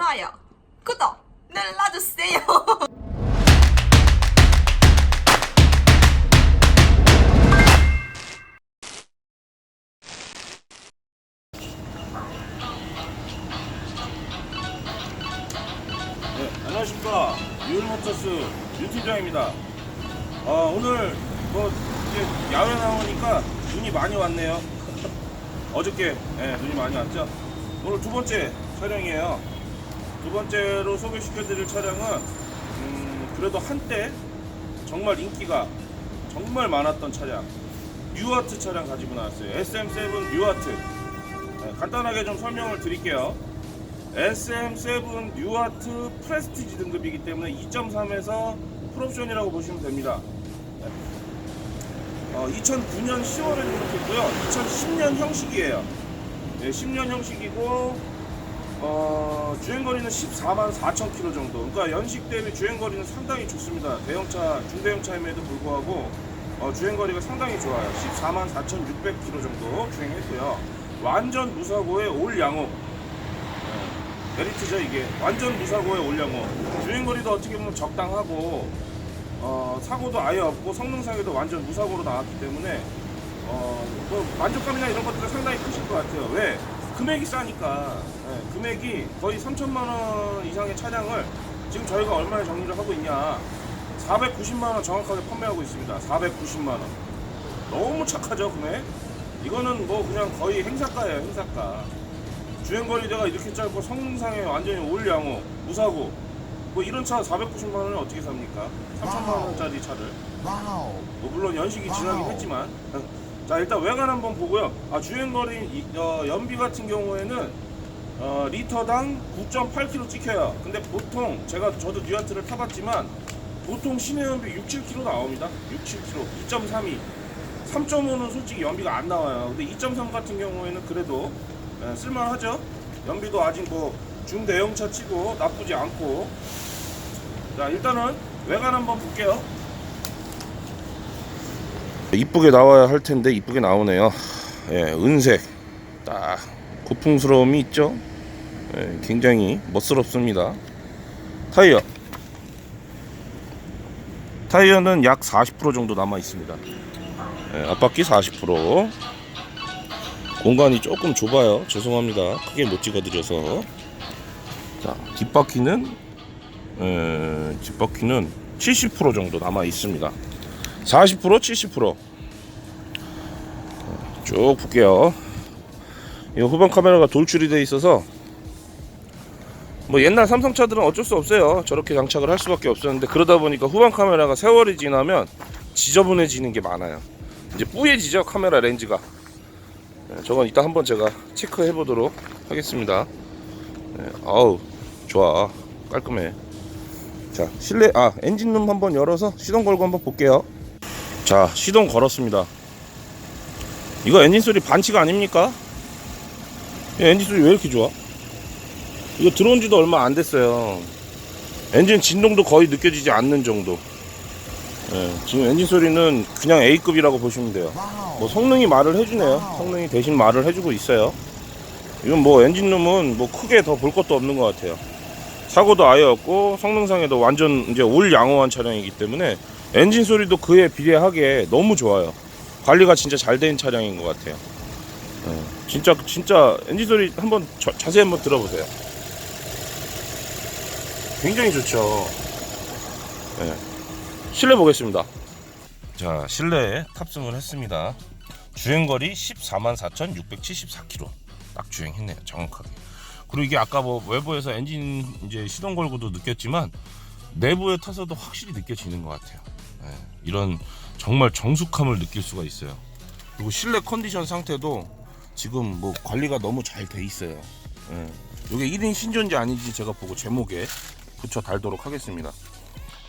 좋아요, 구독 눌러주세요. 네, 안녕하십니까. 유일모터스 유팀장입니다. 어, 오늘 뭐 이제 야외 나오니까 눈이 많이 왔네요. 어저께 네, 눈이 많이 왔죠? 오늘 두 번째 촬영이에요 두 번째로 소개시켜 드릴 차량은 음, 그래도 한때 정말 인기가 정말 많았던 차량 뉴아트 차량 가지고 나왔어요 SM7 뉴아트 네, 간단하게 좀 설명을 드릴게요 SM7 뉴아트 프레스티지 등급이기 때문에 2.3에서 풀옵션이라고 보시면 됩니다. 어, 2009년 10월에 등록했고요. 2010년 형식이에요. 네, 10년 형식이고 어, 주행거리는 14만 4천 킬로 정도. 그러니까 연식 대비 주행거리는 상당히 좋습니다. 대형차, 중대형차임에도 불구하고 어, 주행거리가 상당히 좋아요. 14만 4,600 킬로 정도 주행했고요. 완전 무사고의 올 양호. 메리트죠 이게 완전 무사고의 올량호 주행거리도 어떻게 보면 적당하고 어, 사고도 아예 없고 성능상에도 완전 무사고로 나왔기 때문에 어, 뭐 만족감이나 이런 것들은 상당히 크실 것 같아요 왜? 금액이 싸니까. 예, 금액이 거의 3천만 원 이상의 차량을 지금 저희가 얼마에 정리를 하고 있냐. 490만 원 정확하게 판매하고 있습니다. 490만 원. 너무 착하죠 금액? 이거는 뭐 그냥 거의 행사가예요 행사가. 주행거리대가 이렇게 짧고 성능상에 완전히 올 양호, 무사고. 뭐 이런 차 490만 원에 어떻게 삽니까? 3천만 원짜리 차를. 뭐 물론 연식이 지나긴. 했지만 자 일단 외관 한번 보고요. 아 주행거리 이- 어, 연비 같은 경우에는 어, 리터당 9.8km 찍혀요. 근데 보통 제가 저도 뉴아트를 타봤지만 보통 시내 연비 6, 7km 나옵니다. 6, 7km 2.32 3.5는 솔직히 연비가 안 나와요. 근데 2.3 같은 경우에는 그래도 예, 쓸만하죠? 연비도 아직 뭐 중대형차 치고 나쁘지 않고. 자 일단은 외관 한번 볼게요 이쁘게 나와야 할 텐데 이쁘게 나오네요. 예, 은색 딱 고풍스러움이 있죠. 예, 굉장히 멋스럽습니다. 타이어 타이어는 약 40% 정도 남아 있습니다. 예, 앞바퀴 40% 공간이 조금 좁아요. 죄송합니다. 크게 못 찍어 드려서 자 뒷바퀴는 에, 뒷바퀴는 70% 정도 남아 있습니다. 40% 70%쭉 볼게요. 이 후방 카메라가 돌출이 돼 있어서 뭐 옛날 삼성차들은 어쩔 수 없어요. 저렇게 장착을 할 수밖에 없었는데 그러다 보니까 후방 카메라가 세월이 지나면 지저분해지는 게 많아요. 이제 뿌얘지죠 카메라 렌즈가. 네, 저건 이따 한번 제가 체크해 보도록 하겠습니다. 네, 아우 좋아 깔끔해. 자 실내 아 엔진룸 한번 열어서 시동 걸고 한번 볼게요. 자. 시동 걸었습니다. 이거 엔진 소리 반치가 아닙니까? 이 엔진 소리 왜 이렇게 좋아? 이거 들어온 지도 얼마 안 됐어요. 엔진 진동도 거의 느껴지지 않는 정도. 예, 지금 엔진 소리는 그냥 A급이라고 보시면 돼요. 뭐 성능이 말을 해주네요. 성능이 대신 말을 해주고 있어요. 이건 뭐 엔진룸은 뭐 크게 더 볼 것도 없는 것 같아요. 사고도 아예 없고 성능상에도 완전 이제 올 양호한 차량이기 때문에 엔진 소리도 그에 비례하게 너무 좋아요. 관리가 진짜 잘 된 차량인 것 같아요. 예, 진짜 진짜 엔진 소리 한번 자, 자세히 한번 들어보세요. 굉장히 좋죠. 예. 실내 보겠습니다. 자 실내에 탑승을 했습니다. 주행거리 14만 4,674km 딱 주행했네요. 정확하게. 그리고 이게 아까 뭐 외부에서 엔진 이제 시동 걸고도 느꼈지만 내부에 타서도 확실히 느껴지는 것 같아요. 예, 이런 정말 정숙함을 느낄 수가 있어요. 그리고 실내 컨디션 상태도 지금 뭐 관리가 너무 잘 돼 있어요. 예, 이게 1인 신전지 아닌지 제가 보고 제목에 붙여 달도록 하겠습니다.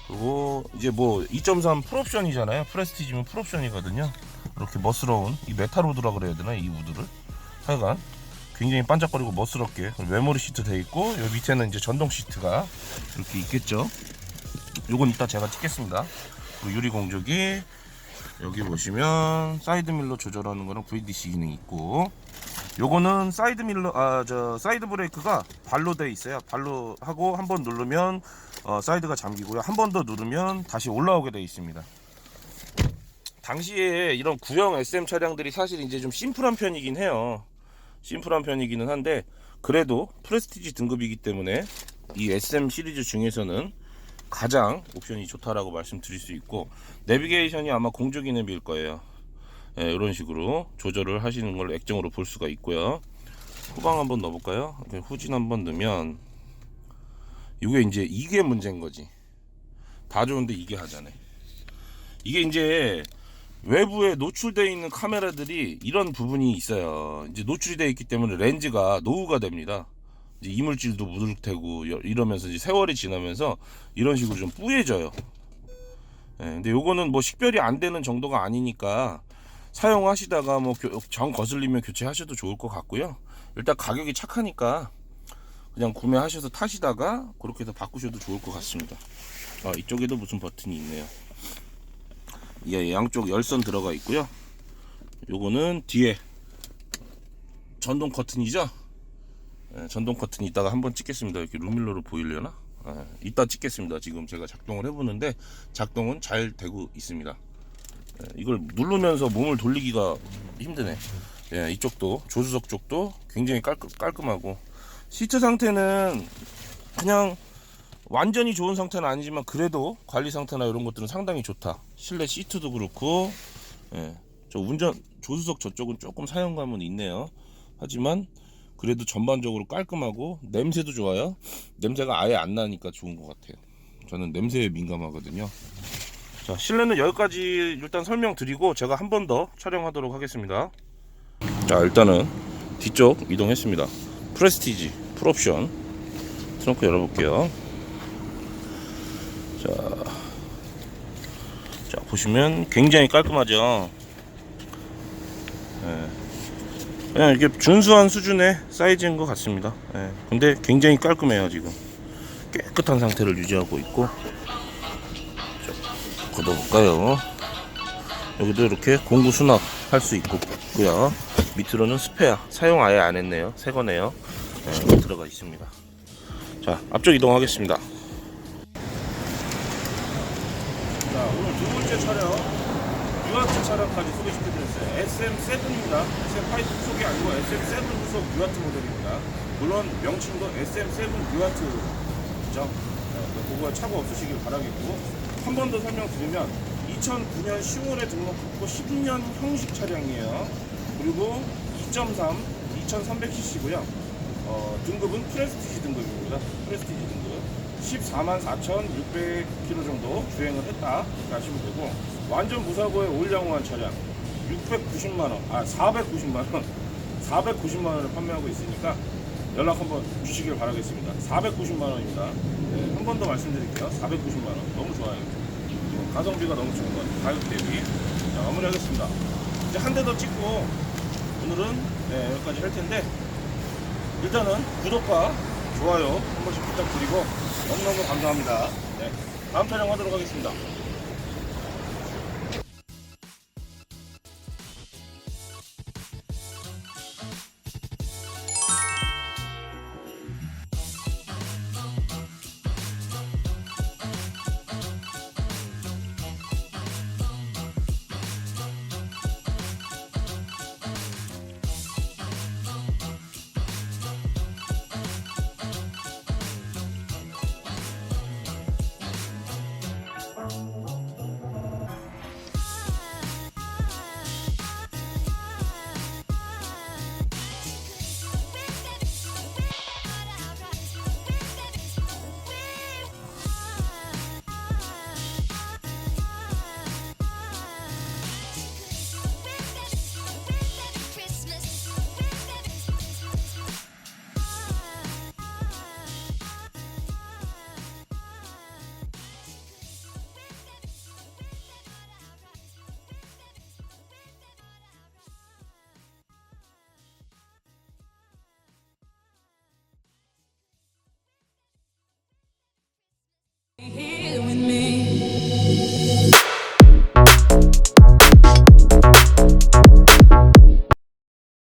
그리고 이제 뭐 2.3 풀옵션이잖아요. 프레스티지면 풀옵션이거든요. 이렇게 멋스러운 이 메탈 우드라 그래야 되나 이 우드를 하여간 굉장히 반짝거리고 멋스럽게 메모리 시트 돼 있고 여기 밑에는 이제 전동 시트가 이렇게 있겠죠. 요건 이따 제가 찍겠습니다. 그리고 유리 공조기 여기 보시면 사이드 밀러 조절하는 거는 VDC 기능이 있고 요거는 사이드 밀러 아 저 사이드 브레이크가 발로 돼 있어요. 발로 하고 한 번 누르면 어, 사이드가 잠기고요. 한 번 더 누르면 다시 올라오게 돼 있습니다. 당시에 이런 구형 SM 차량들이 사실 이제 좀 심플한 편이긴 해요. 심플한 편이기는 한데 그래도 프레스티지 등급이기 때문에 이 SM 시리즈 중에서는 가장 옵션이 좋다라고 말씀드릴 수 있고 내비게이션이 아마 공조 기능일 거예요. 예, 이런 식으로 조절을 하시는 걸 액정으로 볼 수가 있고요. 후방 한번 넣어볼까요? 후진 한번 넣으면 이게 이제 이게 문제인 거지. 다 좋은데 이게 하자네. 이게 이제 외부에 노출되어 있는 카메라들이 이런 부분이 있어요. 이제 노출이 되어 있기 때문에 렌즈가 노후가 됩니다. 이물질도 묻을 테고 여- 이러면서 이제 세월이 지나면서 이런 식으로 좀 뿌얘져요. 예, 근데 요거는 뭐 식별이 안 되는 정도가 아니니까 사용하시다가 뭐 정 거슬리면 교체하셔도 좋을 것 같고요. 일단 가격이 착하니까 그냥 구매하셔서 타시다가 그렇게 해서 바꾸셔도 좋을 것 같습니다. 아, 이쪽에도 무슨 버튼이 있네요. 예, 양쪽 열선 들어가 있고요. 요거는 뒤에 전동 커튼이죠. 예, 전동 커튼 이따가 한번 찍겠습니다. 이렇게 루밀러로 보이려나? 예, 이따 찍겠습니다. 지금 제가 작동을 해보는데 작동은 잘 되고 있습니다. 예, 이걸 누르면서 몸을 돌리기가 힘드네. 예, 이쪽도 조수석 쪽도 굉장히 깔끔, 깔끔하고 시트 상태는 그냥 완전히 좋은 상태는 아니지만 그래도 관리 상태나 이런 것들은 상당히 좋다. 실내 시트도 그렇고 예, 저 운전 조수석 저쪽은 조금 사용감은 있네요. 하지만 그래도 전반적으로 깔끔하고 냄새도 좋아요. 냄새가 아예 안 나니까 좋은 것 같아요. 저는 냄새에 민감하거든요. 자, 실내는 여기까지 일단 설명드리고 제가 한 번 더 촬영하도록 하겠습니다. 자, 일단은 뒤쪽 이동했습니다. 프레스티지 풀옵션 트렁크 열어볼게요. 자, 자 보시면 굉장히 깔끔하죠. 예. 그냥 이게 준수한 수준의 사이즈인 것 같습니다. 예. 근데 굉장히 깔끔해요 지금. 깨끗한 상태를 유지하고 있고. 자, 걷어볼까요? 여기도 이렇게 공구 수납 할 수 있고요. 밑으로는 스페어 사용 아예 안 했네요. 새 거네요. 예, 들어가 있습니다. 자 앞쪽 이동하겠습니다. 자 오늘 두 번째 촬영 유아트 차량까지 소개시켜드렸어요. SM7입니다. SM5 후속이 아니고 SM7 후속 유아트 모델입니다. 물론 명칭도 SM7 유아트죠. 네, 그거 차고 없으시길 바라겠고 한 번 더 설명드리면 2009년 10월에 등록했고 10년 형식 차량이에요. 그리고 2.3 2300cc고요. 어, 등급은 프레스티지 등급입니다. 프레스티지 등급 14만 4,600km 정도 주행을 했다. 하시면 되고 완전 무사고의 올양호한 차량 690만원 아 490만원 490만원을 판매하고 있으니까 연락 한번 주시길 바라겠습니다. 490만원입니다. 한번 더 말씀드릴게요. 490만원. 너무 좋아요. 어, 가성비가 너무 좋은 것 같아요. 가격 대비. 자 마무리하겠습니다. 이제 한 대 더 찍고 오늘은 네, 여기까지 할 텐데 일단은 구독과 좋아요 한 번씩 부탁드리고 너무너무 감사합니다. 네, 다음 촬영 하도록 하겠습니다.